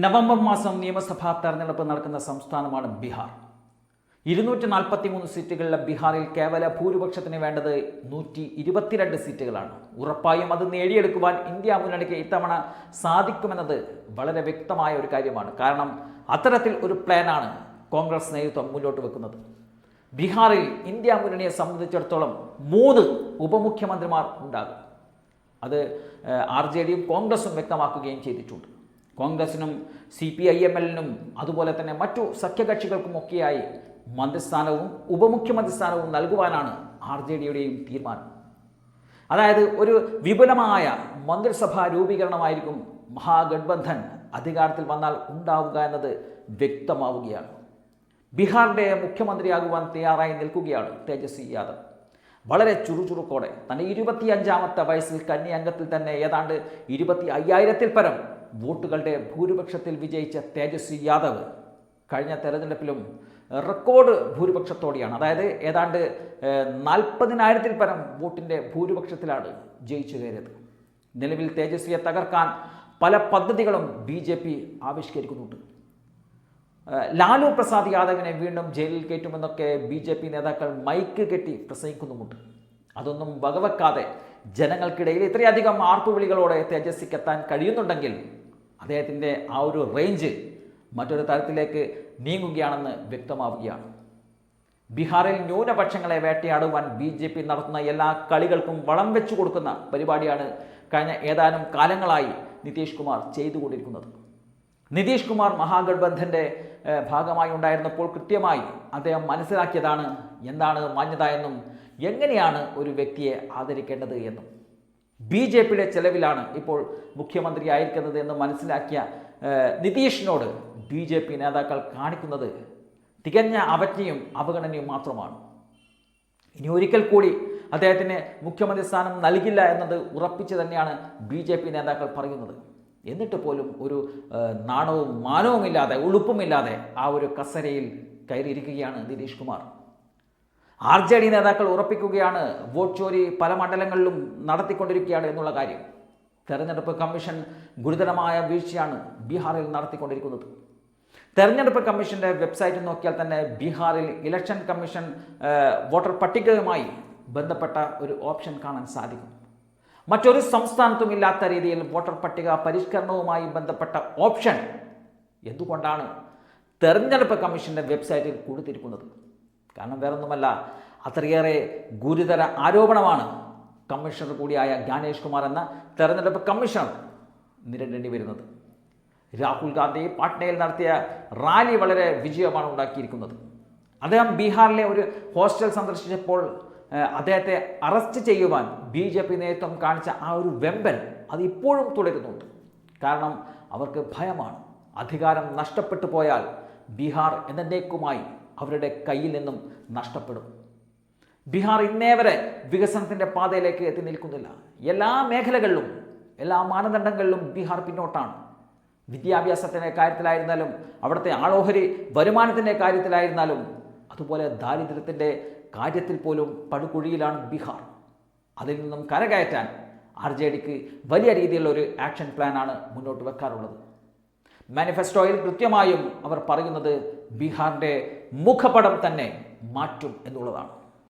November മാസം നിയമസഭാ തെരഞ്ഞെടുപ്പ് നടക്കുന്ന സംസ്ഥാനമാണ് ബീഹാർ. ഇരുന്നൂറ്റി നാൽപ്പത്തി മൂന്ന് സീറ്റുകളിലെ ബീഹാറിൽ കേവല ഭൂരിപക്ഷത്തിന് വേണ്ടത് നൂറ്റി ഇരുപത്തിരണ്ട് സീറ്റുകളാണ്. ഉറപ്പായും അത് നേടിയെടുക്കുവാൻ ഇന്ത്യ മുന്നണിക്ക് ഇത്തവണ സാധിക്കുമെന്നത് വളരെ വ്യക്തമായ ഒരു കാര്യമാണ്. കാരണം അത്തരത്തിൽ ഒരു പ്ലാനാണ് കോൺഗ്രസ് നേതൃത്വം മുന്നോട്ട് വെക്കുന്നത്. ബീഹാറിൽ ഇന്ത്യ മുന്നണിയെ സംബന്ധിച്ചിടത്തോളം മൂന്ന് ഉപമുഖ്യമന്ത്രിമാർ ഉണ്ടാകും. അത് ആർ ജെ ഡിയും കോൺഗ്രസും വ്യക്തമാക്കുകയും ചെയ്തിട്ടുണ്ട്. കോൺഗ്രസിനും സി പി ഐ എം എല്ലിനും അതുപോലെ തന്നെ മറ്റു സഖ്യകക്ഷികൾക്കുമൊക്കെയായി മന്ത്രിസ്ഥാനവും ഉപമുഖ്യമന്ത്രി സ്ഥാനവും നൽകുവാനാണ് ആർ ജെ ഡിയുടെയും തീരുമാനം. അതായത് ഒരു വിപുലമായ മന്ത്രിസഭാ രൂപീകരണമായിരിക്കും മഹാഗഡ്ബന്ധൻ അധികാരത്തിൽ വന്നാൽ ഉണ്ടാവുക എന്നത് വ്യക്തമാവുകയാണ്. ബീഹാറിന്റെ മുഖ്യമന്ത്രിയാകുവാൻ തയ്യാറായി നിൽക്കുകയാണ് തേജസ്വി യാദവ്. വളരെ ചുറുചുറുക്കോടെ തന്റെ ഇരുപത്തിയഞ്ചാമത്തെ വയസ്സിൽ കന്നി അംഗത്തിൽ തന്നെ ഏതാണ്ട് ഇരുപത്തി അയ്യായിരത്തിൽ പരം വോട്ടുകളുടെ ഭൂരിപക്ഷത്തിൽ വിജയിച്ച തേജസ്വി യാദവ് കഴിഞ്ഞ തെരഞ്ഞെടുപ്പിലും റെക്കോർഡ് ഭൂരിപക്ഷത്തോടെയാണ്. അതായത് ഏതാണ്ട് നാൽപ്പതിനായിരത്തിൽ പരം വോട്ടിന്റെ ഭൂരിപക്ഷത്തിലാണ് ജയിച്ചു കയറിയത്. നിലവിൽ തേജസ്വിയെ തകർക്കാൻ പല പദ്ധതികളും ബി ജെ പി ആവിഷ്കരിക്കുന്നുണ്ട്. ലാലു പ്രസാദ് യാദവിനെ വീണ്ടും ജയിലിൽ കയറ്റുമെന്നൊക്കെ ബി ജെ പി നേതാക്കൾ മൈക്ക് കെട്ടി പ്രസംഗിക്കുന്നുമുണ്ട്. അതൊന്നും വകവെക്കാതെ ജനങ്ങൾക്കിടയിൽ ഇത്രയധികം ആർപ്പുവിളികളോടെ തേജസ്വിക്ക് എത്താൻ കഴിയുന്നുണ്ടെങ്കിൽ അദ്ദേഹത്തിന്റെ ആ ഒരു റേഞ്ച് മറ്റൊരു തരത്തിലേക്ക് നീങ്ങുകയാണെന്ന് വ്യക്തമാവുകയാണ്. ബീഹാറിൽ ന്യൂനപക്ഷങ്ങളെ വേട്ടയാടുവാൻ ബി ജെ പി നടത്തുന്ന എല്ലാ കളികൾക്കും വളം വെച്ചു കൊടുക്കുന്ന പരിപാടിയാണ് കഴിഞ്ഞ ഏതാനും കാലങ്ങളായി നിതീഷ് കുമാർ ചെയ്തുകൊണ്ടിരിക്കുന്നത്. നിതീഷ് കുമാർ മഹാഗഡ്ബന്ധന്റെ ഭാഗമായി ഉണ്ടായിരുന്നപ്പോൾ കൃത്യമായി അദ്ദേഹം മനസ്സിലാക്കിയതാണ് എന്താണ് മാന്യത എന്നും എങ്ങനെയാണ് ഒരു വ്യക്തിയെ ആദരിക്കേണ്ടത് എന്നും. ബി ജെ പിയുടെ ചെലവിലാണ് ഇപ്പോൾ മുഖ്യമന്ത്രി ആയിരിക്കുന്നത് എന്ന് മനസ്സിലാക്കിയ നിതീഷിനോട് ബി ജെ പി നേതാക്കൾ കാണിക്കുന്നത് തികഞ്ഞ അവജ്ഞയും അവഗണനയും മാത്രമാണ്. ഇനി ഒരിക്കൽ കൂടി അദ്ദേഹത്തിന് മുഖ്യമന്ത്രി സ്ഥാനം നൽകില്ല എന്നത് ഉറപ്പിച്ച് തന്നെയാണ് ബി ജെ പി നേതാക്കൾ പറയുന്നത്. എന്നിട്ട് പോലും ഒരു നാണവും മാനവുമില്ലാതെ ഉളുപ്പുമില്ലാതെ ആ ഒരു കസരയിൽ കയറിയിരിക്കുകയാണ് Nitish Kumar. R J D നേതാക്കൾ ഉറപ്പിക്കുകയാണ് വോട്ട് ചോരി പല മണ്ഡലങ്ങളിലും നടത്തിക്കൊണ്ടിരിക്കുകയാണ് എന്നുള്ള കാര്യം. തെരഞ്ഞെടുപ്പ് കമ്മീഷൻ ഗുരുതരമായ വീഴ്ചയാണ് ബീഹാറിൽ നടത്തിക്കൊണ്ടിരിക്കുന്നത്. തെരഞ്ഞെടുപ്പ് കമ്മീഷന്റെ വെബ്സൈറ്റ് നോക്കിയാൽ തന്നെ ബീഹാറിൽ ഇലക്ഷൻ കമ്മീഷൻ വോട്ടർ പട്ടികയുമായി ബന്ധപ്പെട്ട ഒരു ഓപ്ഷൻ കാണാൻ സാധിക്കും. മറ്റൊരു സംസ്ഥാനത്തും ഇല്ലാത്ത രീതിയിൽ വോട്ടർ പട്ടിക പരിഷ്കരണവുമായി ബന്ധപ്പെട്ട ഓപ്ഷൻ എന്തുകൊണ്ടാണ് തെരഞ്ഞെടുപ്പ് കമ്മീഷന്റെ വെബ്സൈറ്റിൽ കൊടുത്തിരിക്കുന്നത്? കാരണം വേറൊന്നുമല്ല അത്രയേറെ ഗുരുതര ആരോപണമാണ് കമ്മീഷണർ കൂടിയായ ജ്ഞാനേഷ് കുമാർ എന്ന തെരഞ്ഞെടുപ്പ് കമ്മീഷണർ നേരിടേണ്ടി വരുന്നത്. രാഹുൽ ഗാന്ധി പാട്നയിൽ നടത്തിയ റാലി വളരെ വിജയമാണ് ഉണ്ടാക്കിയിരിക്കുന്നത്. അദ്ദേഹം ബീഹാറിലെ ഒരു ഹോസ്റ്റൽ സന്ദർശിച്ചപ്പോൾ അദ്ദേഹത്തെ അറസ്റ്റ് ചെയ്യുവാൻ ബി ജെ പി നേതൃത്വം കാണിച്ച ആ ഒരു വെമ്പൽ അത് ഇപ്പോഴും തുടരുന്നുണ്ട്. കാരണം അവർക്ക് ഭയമാണ്. അധികാരം നഷ്ടപ്പെട്ടു പോയാൽ ബീഹാർ എന്നേക്കുമായി അവരുടെ കയ്യിൽ നിന്നും നഷ്ടപ്പെടും. ബീഹാർ ഇന്നേ വരെ വികസനത്തിന്റെ പാതയിലേക്ക് എത്തി നിൽക്കുന്നില്ല. എല്ലാ മേഖലകളിലും എല്ലാ മാനദണ്ഡങ്ങളിലും ബീഹാർ പിന്നോട്ടാണ്. വിദ്യാഭ്യാസത്തിന്റെ കാര്യത്തിലായിരുന്നാലും അവിടുത്തെ ആളോഹരി വരുമാനത്തിന്റെ കാര്യത്തിലായിരുന്നാലും അതുപോലെ ദാരിദ്ര്യത്തിന്റെ കാര്യത്തിൽ പോലും പടുകുഴിയിലാണ് ബീഹാർ. അതിൽ നിന്നും കരകയറ്റാൻ ആർ ജെ ഡിക്ക് വലിയ രീതിയിലുള്ള ഒരു ആക്ഷൻ പ്ലാനാണ് മുന്നോട്ട് വെക്കാറുള്ളത്. മാനിഫെസ്റ്റോയിൽ കൃത്യമായും അവർ പറയുന്നത് ബീഹാറിന്റെ മുഖപടം തന്നെ മാറ്റും എന്നുള്ളതാണ്.